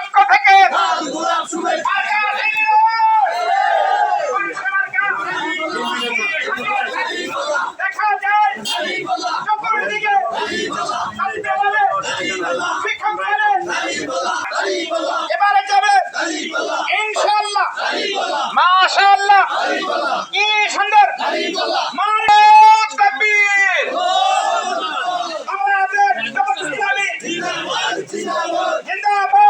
পক্ষ থেকে এবারে যাবে। ইনশাল্লাহ মাশাল্লাহ কি সুন্দর। জিন্দাবাদ।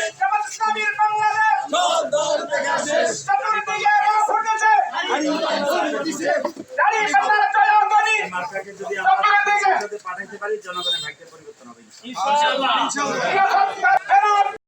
যদি পারি জনগণের পরিবর্তন হবে। ইনশাআল্লাহ।